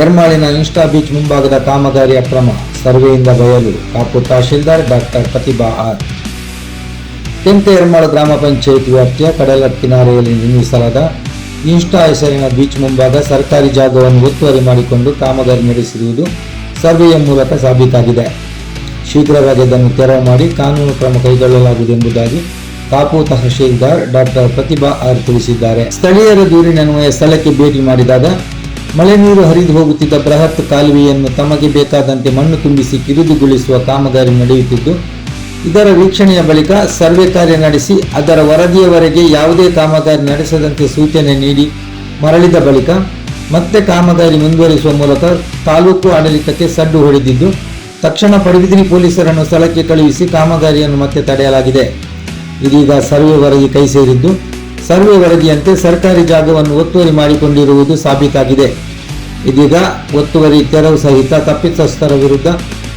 ಎರ್ಮಾಳಿನ insta beach ಮುಂಭಾಗದ ಕಾಮಗಾರಿಯ ಕ್ರಮ ಸರ್ವೆಯಿಂದ ಬಯಲು ಕಾಪು ತಹಶೀಲ್ದಾರ್ ಡಾಕ್ಟರ್ ಪ್ರತಿಭಾ ಆರ್. ಕೆಂಪೆ ಎರ್ಮಾಳ ಗ್ರಾಮ ಪಂಚಾಯತ್ ವ್ಯಾಪ್ತಿಯ ಕಡಲ ಕಿನಾರೆಯಲ್ಲಿ ನಿರ್ಮಿಸಲಾದ ಇನ್ಸ್ಟಾ ಹೆಸರಿನ ಬೀಚ್ ಮುಂಭಾಗ ಸರ್ಕಾರಿ ಜಾಗವನ್ನು ಒತ್ತುವರಿ ಮಾಡಿಕೊಂಡು ಕಾಮಗಾರಿ ನಡೆಸಿರುವುದು ಸರ್ವೆಯ ಮೂಲಕ ಸಾಬೀತಾಗಿದೆ. ಶೀಘ್ರವಾಗಿ ಅದನ್ನು ತೆರವು ಮಾಡಿ ಕಾನೂನು ಕ್ರಮ ಕೈಗೊಳ್ಳಲಾಗುವುದು ಎಂಬುದಾಗಿ ಕಾಪು ತಹಶೀಲ್ದಾರ್ ಡಾಕ್ಟರ್ ಪ್ರತಿಭಾ ಆರ್ ತಿಳಿಸಿದ್ದಾರೆ. ಸ್ಥಳೀಯರ ದೂರಿನನ್ವಯ ಸ್ಥಳಕ್ಕೆ ಭೇಟಿ ಮಾಡಿದಾಗ ಮಳೆ ನೀರು ಹರಿದು ಹೋಗುತ್ತಿದ್ದ ಬೃಹತ್ ಕಾಲುವೆಯನ್ನು ತಮಗೆ ಬೇಕಾದಂತೆ ಮಣ್ಣು ತುಂಬಿಸಿ ಕಿರಿದುಗೊಳಿಸುವ ಕಾಮಗಾರಿ ನಡೆಯುತ್ತಿದ್ದು, ಇದರ ವೀಕ್ಷಣೆಯ ಬಳಿಕ ಸರ್ವೆ ಕಾರ್ಯ ನಡೆಸಿ ಅದರ ವರದಿಯವರೆಗೆ ಯಾವುದೇ ಕಾಮಗಾರಿ ನಡೆಸದಂತೆ ಸೂಚನೆ ನೀಡಿ ಮರಳಿದ ಬಳಿಕ ಮತ್ತೆ ಕಾಮಗಾರಿ ಮುಂದುವರಿಸುವ ಮೂಲಕ ತಾಲೂಕು ಆಡಳಿತಕ್ಕೆ ಸಡ್ಡು ಹೊಡೆದಿದ್ದು, ತಕ್ಷಣ ಪಡುಬಿದ್ರಿ ಪೊಲೀಸರನ್ನು ಸ್ಥಳಕ್ಕೆ ಕಳುಹಿಸಿ ಕಾಮಗಾರಿಯನ್ನು ಮತ್ತೆ ತಡೆಯಲಾಗಿದೆ. ಇದೀಗ ಸರ್ವೆ ವರದಿ ಕೈ ಸೇರಿದ್ದು, ಸರ್ವೆ ವರದಿಯಂತೆ ಸರ್ಕಾರಿ ಜಾಗವನ್ನು ಒತ್ತುವರಿ ಮಾಡಿಕೊಂಡಿರುವುದು ಸಾಬೀತಾಗಿದೆ. ಇದೀಗ ಒತ್ತುವರಿ ತೆರವು ಸಹಿತ ತಪ್ಪಿತಸ್ಥರ ವಿರುದ್ಧ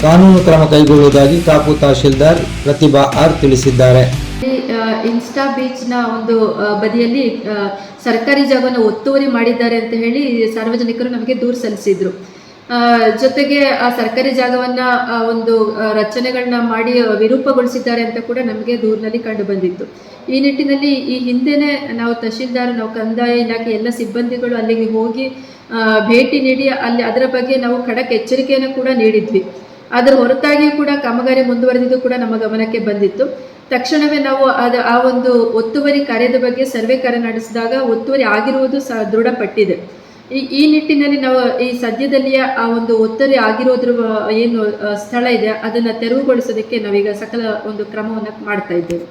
ಕಾನೂನು ಕ್ರಮ ಕೈಗೊಳ್ಳುವುದಾಗಿ ಕಾಪು ತಹಶೀಲ್ದಾರ್ ಪ್ರತಿಭಾ ಆರ್ ತಿಳಿಸಿದ್ದಾರೆ. ಇನ್ಸ್ಟಾ ಬೀಚ್ನ ಒಂದು ಬದಿಯಲ್ಲಿ ಸರ್ಕಾರಿ ಜಾಗವನ್ನು ಒತ್ತುವರಿ ಮಾಡಿದ್ದಾರೆ ಅಂತ ಹೇಳಿ ಸಾರ್ವಜನಿಕರು ನಮಗೆ ದೂರು ಸಲ್ಲಿಸಿದ್ರು. ಜೊತೆಗೆ ಆ ಸರ್ಕಾರಿ ಜಾಗವನ್ನ ಒಂದು ರಚನೆಗಳನ್ನ ಮಾಡಿ ವಿರೂಪಗೊಳಿಸಿದ್ದಾರೆ ಅಂತ ಕೂಡ ನಮಗೆ ದೂರಿನಲ್ಲಿ ಕಂಡು ಬಂದಿತ್ತು. ಈ ನಿಟ್ಟಿನಲ್ಲಿ ಈ ಹಿಂದೆನೆ ನಾವು ತಹಶೀಲ್ದಾರ್, ನಾವು ಕಂದಾಯ ಇಲಾಖೆ ಎಲ್ಲ ಸಿಬ್ಬಂದಿಗಳು ಅಲ್ಲಿಗೆ ಹೋಗಿ ಭೇಟಿ ನೀಡಿ, ಅಲ್ಲಿ ಅದರ ಬಗ್ಗೆ ನಾವು ಖಡಕ್ ಎಚ್ಚರಿಕೆಯನ್ನು ಕೂಡ ನೀಡಿದ್ವಿ. ಅದರ ಹೊರತಾಗಿಯೂ ಕೂಡ ಕಾಮಗಾರಿ ಮುಂದುವರೆದಿದ್ದು ಕೂಡ ನಮ್ಮ ಗಮನಕ್ಕೆ ಬಂದಿತ್ತು. ತಕ್ಷಣವೇ ನಾವು ಅದು, ಆ ಒಂದು ಒತ್ತುವರಿ ಕಾರ್ಯದ ಬಗ್ಗೆ ಸರ್ವೆ ಕಾರ್ಯ ನಡೆಸಿದಾಗ ಒತ್ತುವರಿ ಆಗಿರುವುದು ಸಹ ದೃಢಪಟ್ಟಿದೆ. ಈ ಈ ನಿಟ್ಟಿನಲ್ಲಿ ನಾವು ಈ ಸದ್ಯದಲ್ಲಿಯ ಆ ಒಂದು ಒತ್ತರಿ ಆಗಿರೋದ್ರ ಏನು ಸ್ಥಳ ಇದೆ, ಅದನ್ನು ತೆರವುಗೊಳಿಸೋದಕ್ಕೆ ನಾವೀಗ ಸಕಲ ಒಂದು ಕ್ರಮವನ್ನು ಮಾಡ್ತಾ ಇದ್ದೇವೆ.